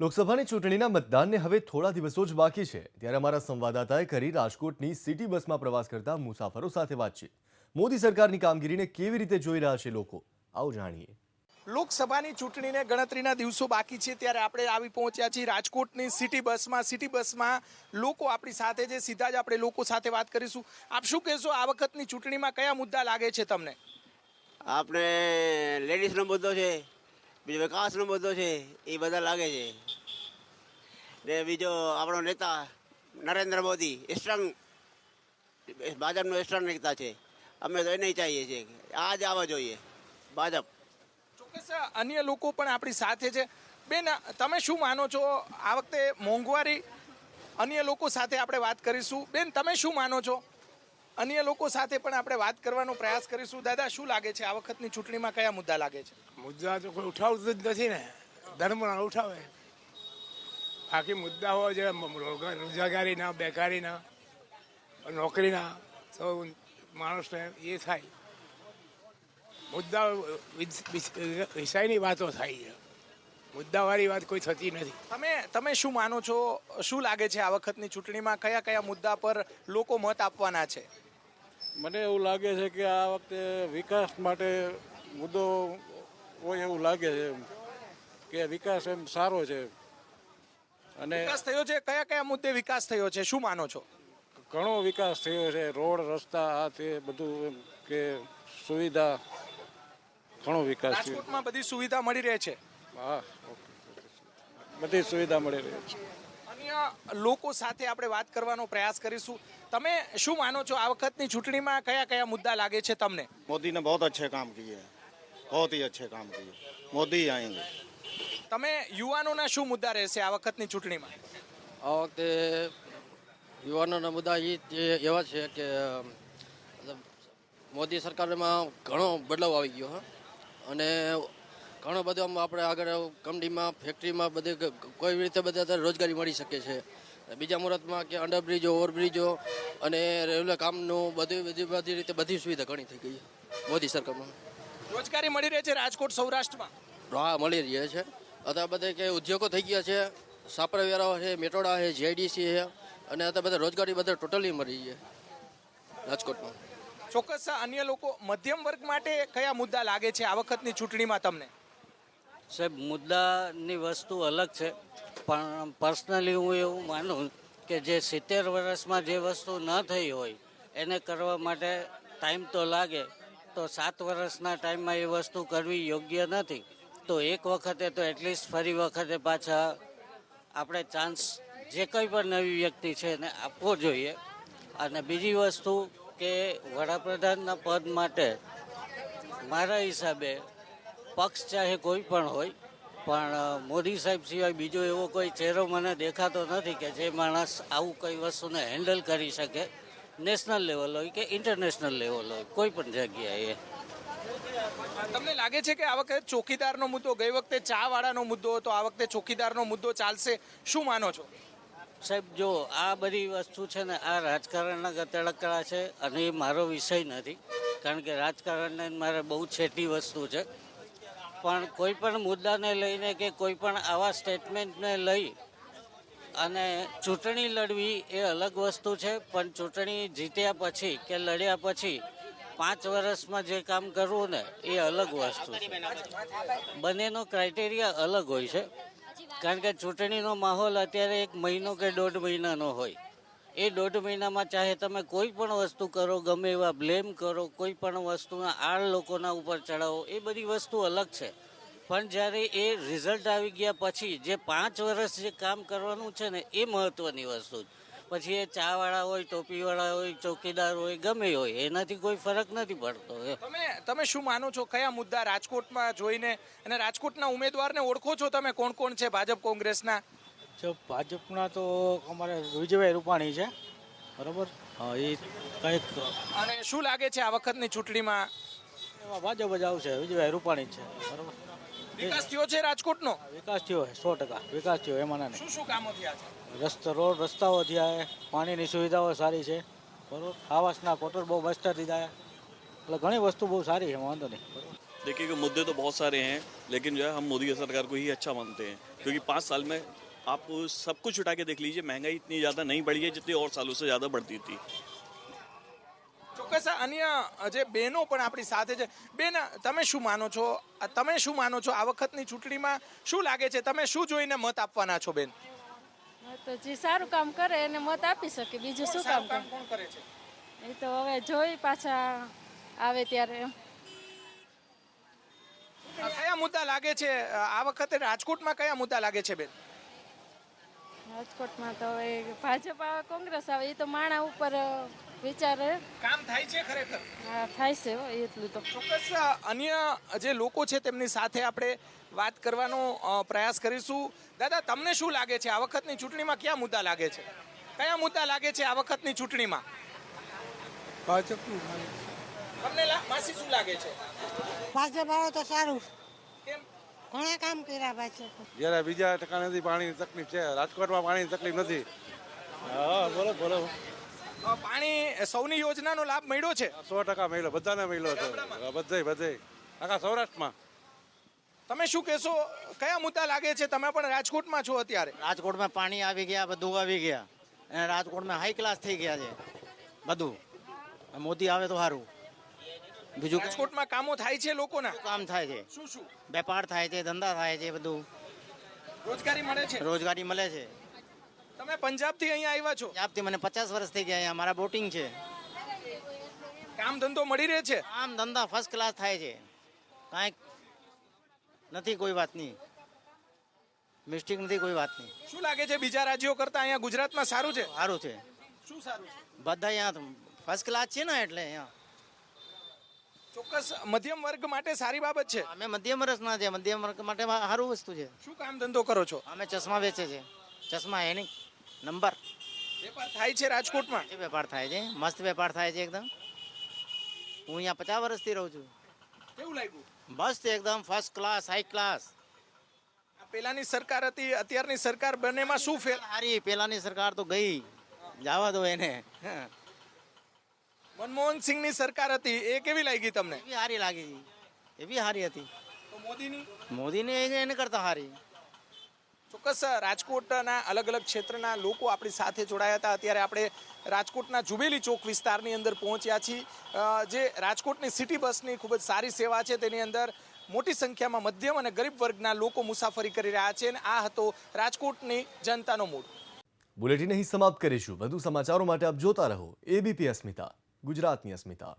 લોકસભાની ચૂંટણીના મતદાનને હવે થોડા દિવસો જ બાકી છે. ત્યારે અમારા સંવાદદાતાએ કરી રાજકોટની સિટી બસમાં પ્રવાસ કરતા મુસાફરો સાથે વાતચીત. મોદી સરકારની કામગીરીને કેવી રીતે જોઈ રહ્યા છે લોકો? આવો જાણીએ. લોકસભાની ચૂંટણીને ગણતરીના દિવસો બાકી છે ત્યારે આપણે આવી પહોંચ્યા છીએ રાજકોટની સિટી બસમાં. સિટી બસમાં લોકો આપણી સાથે છે. સીધા જ આપણે લોકો સાથે વાત કરીશું. આપ શું કહેશો આ વખતની ચૂંટણીમાં કયા મુદ્દા લાગે છે તમને? આપણે લેડીઝનો મુદ્દો છે બીજો વિકાસનો મુદ્દો છે એ બધા લાગે છે. ને બીજો આપણો નેતા નરેન્દ્ર મોદી સ્ટ્રોંગ ભાજપનો સ્ટ્રોંગ નેતા છે. અમે તો એને ચાહીએ છીએ આ જ આવવા જોઈએ ભાજપ. ચોક્કસ અન્ય લોકો પણ આપણી સાથે છે. બેન તમે શું માનો છો? આ વખતે મોંઘવારી અન્ય લોકો સાથે આપણે વાત કરીશું. બેન તમે શું માનો છો? અન્ય લોકો સાથે પણ આપણે વાત કરવાનો પ્રયાસ કરીશું. દાદા શું લાગે છે? આ વખતની ચૂંટણીમાં કયા મુદ્દા લાગે છે? મુદ્દા તો કોઈ ઉઠાવતું જ નથી ને. ધર્મના ઉઠાવે. બાકી મુદ્દા હોય છે રોજગારીના બેકારીના નોકરીના તો માણસને એ થાય. મુદ્દા વિષયની વાતો થાય છે. મુદ્દાવાળી વાત કોઈ થતી નથી. તમે તમે શું માનો છો? શું લાગે છે આ વખતની ચૂંટણીમાં કયા કયા મુદ્દા પર લોકો મત આપવાના છે? મને એવું લાગે છે કે આ વખતે વિકાસ માટે મુદ્દો હોય એવું લાગે છે કે વિકાસ એમ સારો છે. અને વિકાસ થયો છે કયા કયા મુદ્દે વિકાસ થયો છે શું માનો છો ઘણો વિકાસ થયો છે રોડ રસ્તા આ તે બધું એમ કે સુવિધા ઘણો વિકાસ થયો રાજકોટમાં બધી સુવિધા મળી રહે છે હા ઓકે બધી સુવિધા મળી રહી છે અન્ય લોકો સાથે આપણે વાત કરવાનો પ્રયાસ કરીશું તમે શું માનો છો આ વખતની ચૂંટણીમાં કયા કયા મુદ્દા લાગે છે તમને मोदी ने बहुत अच्छे काम किए हैं बहुत ही अच्छे काम किए मोदी ही आएंगे તમે યુવાનોના શું મુદ્દા રહેશે આ વખતની ચૂંટણીમાં? આ વખતે યુવાનોના મુદ્દા એ એવા છે કે મોદી સરકારમાં ઘણો બદલાવ આવી ગયો હા. અને ઘણો બધો આપણે આગળ કંપનીમાં ફેક્ટરીમાં બધે કોઈ રીતે બધા રોજગારી મળી શકે છે. બીજા મુહૂર્તમાં કે અંડરબ્રિજો ઓવરબ્રિજો અને રેલવે કામનું બધી બધી બધી રીતે બધી સુવિધા ઘણી થઈ ગઈ મોદી સરકારમાં. રોજગારી મળી રહે છે રાજકોટ સૌરાષ્ટ્રમાં? હા મળી રહી છે. અત્યારે બધે કે ઉદ્યોગો થઈ ગયા છે સાપરવેરા છે મેટોડા છે જેડીસી છે અને અત્યારે બધા રોજગારી બધા ટોટલી મળી છે રાજકોટમાં. ચોક્કસ અન્ય લોકો મધ્યમ વર્ગ માટે કયા મુદ્દા લાગે છે આ વખતની ચૂંટણીમાં તમને? સાહેબ મુદ્દાની વસ્તુ અલગ છે પણ પર્સનલી હું એવું માનું કે જે સિત્તેર વર્ષમાં જે વસ્તુ ન થઈ હોય એને કરવા માટે ટાઈમ તો લાગે તો સાત વર્ષના ટાઈમમાં એ વસ્તુ કરવી યોગ્ય નથી. તો એક વખતે તો એટલીસ્ટ ફરી વખતે પાછા આપણે ચાન્સ જે કંઈ પણ નવી વ્યક્તિ છે એને આપવો જોઈએ. અને બીજી વસ્તુ કે વડાપ્રધાનના પદ માટે મારા હિસાબે પક્ષ ચાહે કોઈ પણ હોય, પણ મોદી સાહેબ સિવાય બીજો એવો કોઈ ચહેરો મને દેખાતો નથી કે જે માણસ આવું કઈ વસ્તુને હેન્ડલ કરી શકે. નેશનલ લેવલ હોય કે ઇન્ટરનેશનલ લેવલ હોય, કોઈ પણ જગ્યાએ. તમને લાગે છે કે આ વખતે ચોકીદારનો મુદ્દો, ગઈ વખતે ચા વાળાનો મુદ્દો હતો, આ વખતે ચોકીદારનો મુદ્દો ચાલશે? શું માનો છો? સાહેબ, જો આ બધી વસ્તુ છે ને, આ રાજકારણના ગતડકડા છે અને એ મારો વિષય નથી, કારણ કે રાજકારણને મારે બહુ છેટી વસ્તુ છે. પણ કોઈ પણ મુદ્દાને લઈને કે કોઈ પણ આવા સ્ટેટમેન્ટને લઈ અને ચૂંટણી લડવી એ અલગ વસ્તુ છે, પણ ચૂંટણી જીત્યા પછી કે લડ્યા પછી પાંચ વર્ષમાં જે કામ કરવું ને, એ અલગ વસ્તુ છે. બંનેનો ક્રાઇટેરિયા અલગ હોય છે. કારણ કે ચૂંટણીનો માહોલ અત્યારે એક મહિનો કે દોઢ મહિનાનો હોય. એ દોઢ મહિનામાં ચાહે તમે કોઈ પણ વસ્તુ કરો, ગમે એવા બ્લેમ કરો, કોઈ પણ વસ્તુના આડ લોકોના ઉપર ચડાવો, એ બધી વસ્તુ અલગ છે. પણ જ્યારે એ રિઝલ્ટ આવી ગયા પછી જે પાંચ વર્ષ જે કામ કરવાનું છે ને, એ મહત્વની વસ્તુ છે. પછી એ ચાવાળા હોય ટોપીવાળા હોય ચોકીદાર હોય ગમે હોય એનાથી કોઈ ફરક નથી પડતો. એ તમે તમે શું માનો છો? કયા મુદ્દા રાજકોટમાં જોઈને અને રાજકોટના ઉમેદવારને ઓળખો છો તમે? કોણ કોણ છે ભાજપ કોંગ્રેસના? જો ભાજપના તો અમારે વિજયભાઈ રૂપાણી છે. બરાબર? હા એ કંઈક અને શું લાગે છે આ વખતની ચૂંટણીમાં? ભાજપ જ આવશે. વિજયભાઈ રૂપાણી છે. બરાબર? વિકાસ થયો છે રાજકોટનો વિકાસ થયો સો ટકા વિકાસ થયો એમાં ના શું શું કામો થયા છે નહીં રસ્તો રોડ રસ્તાઓ થયા છે પાણીની સુવિધાઓ સારી છે બરાબર આવાસના કોટર બહુ મસ્ત દીધા છે એટલે ઘણી વસ્તુ બહુ સારી છે વાંધો નહીં બરાબર देखिए कि मुद्दे तो बहुत सारे हैं लेकिन जो है हम मोदी सरकार को ही अच्छा मानते हैं क्योंकि पाँच साल में आप सब कुछ उठा के देख लीजिए महंगाई इतनी ज़्यादा नहीं बढ़ी है जितनी और सालों से ज़्यादा बढ़ती थी ચોક્કસ અન્ય જે બહેનો પણ આપણી સાથે છે. બેન તમે શું માનો છો? તમે શું માનો છો આ વખતની ચૂંટણીમાં? શું લાગે છે? તમે શું જોઈને મત આપવાના છો બેન? તો જે સારું કામ કરે એને મત આપી શકે બીજું શું કામ કરે? છે. એ તો હવે જોઈ પાછા આવે ત્યારે. કયા મુદ્દા લાગે છે? આ વખતે રાજકોટમાં કયા મુદ્દા લાગે છે બેન? રાજકોટમાં તો હવે ભાજપ આવે કોંગ્રેસ આવે એ તો માણા ઉપર વિચારે કામ થાય છે ખરેખર? હા થાય છે હો, એટલું તો. ચોક્કસ અન્ય જે લોકો છે તેમની સાથે આપણે વાત કરવાનો પ્રયાસ કરીશું. દાદા તમને શું લાગે છે? આ વખતની ચૂંટણીમાં કયા મુદ્દા લાગે છે? કયા મુદ્દા લાગે છે આ વખતની ચૂંટણીમાં? ભાજપનું તમને લા- માસી શું લાગે છે? ભાજપ આવે તો સારું. ઘણા કામ કર્યા ભાજપ જ્યારે બીજા ઠેકાણેથી પાણીની તકલીફ છે રાજકોટમાં પાણીની તકલીફ નથી. હા બોલો બોલો. પાણી સૌની યોજનાનો લાભ મળ્યો છે? સો ટકા મળ્યો બધાને મળ્યો છે. બધે બધે. આખા સૌરાષ્ટ્રમાં. તમે શું કહેશો? કયા મુદ્દા લાગે છે? તમે પણ રાજકોટમાં છો અત્યારે. રાજકોટમાં પાણી આવી ગયા બધું આવી ગયા. અને રાજકોટમાં હાઈ ક્લાસ થઈ ગયા છે બધું. મોદી આવે તો સારું. બીજું રાજકોટમાં કામો થાય છે લોકોના. કામ થાય છે? શું શું? વેપાર થાય છે ધંધા થાય છે બધું. રોજગારી મળે છે? રોજગારી મળે છે. તમે પંજાબથી અહીંયા આવ્યા છો? ત્યાંથી મને પચાસ વર્ષ થઈ ગયા અહીંયા મારા બોટિંગ છે. કામ ધંધો મળી રહે છે? આમ ધંધા ફર્સ્ટ ક્લાસ થાય છે. કાંઈક નથી કોઈ વાત નહીં. મિસ્ટેક નથી કોઈ વાત નહીં. શું લાગે છે બીજા રાજ્યો કરતા અહીંયા ગુજરાતમાં સારું છે? સારું છે. શું સારું છે? બધા અહીંયા ફર્સ્ટ ક્લાસ છે ને એટલે અહીંયા. ચોક્કસ મધ્યમ વર્ગ માટે સારી બાબત છે. અમે મધ્યમ વર્ષના છે મધ્યમ વર્ગ માટે સારું વસ્તુ છે. શું કામ ધંધો કરો છો? અમે ચશ્મા વેચે છે. ચશ્મા એની નંબર. વેપાર થાય છે રાજકોટમાં? એ વેપાર થાય છે. મસ્ત વેપાર થાય છે એકદમ. હું અહીંયા પચાસ વર્ષથી રહું છું. કેવું લાગ્યું? મસ્ત એકદમ ફર્સ્ટ ક્લાસ હાઈ ક્લાસ આ પેલાની સરકાર હતી અત્યારની સરકાર બંનેમાં શું ફેર સારી પેલાની સરકાર તો ગઈ. જવા દો એને. મનમોહન સિંહની સરકાર હતી એ કેવી લાગી તમને? એવી સારી લાગી. એ બી સારી હતી. તો મોદીની? મોદીને એને કરતા સારી ચોક્કસ રાજકોટના અલગ અલગ ક્ષેત્રના લોકો આપણી સાથે જોડાયા હતા. અત્યારે આપણે રાજકોટના જુબેલી ચોક વિસ્તારની અંદર પહોંચ્યા છીએ. જે રાજકોટની સિટી બસની ખૂબ જ સારી સેવા છે. તેની અંદર મોટી સંખ્યામાં મધ્યમ અને ગરીબ વર્ગના લોકો મુસાફરી કરી રહ્યા છે અને આ હતો રાજકોટની જનતાનો મૂડ. બુલેટિન અહીં સમાપ્ત કરીશું. વધુ સમાચારો માટે આપ જોતા રહો એબીપી અસ્મિતા ગુજરાતની અસ્મિતા.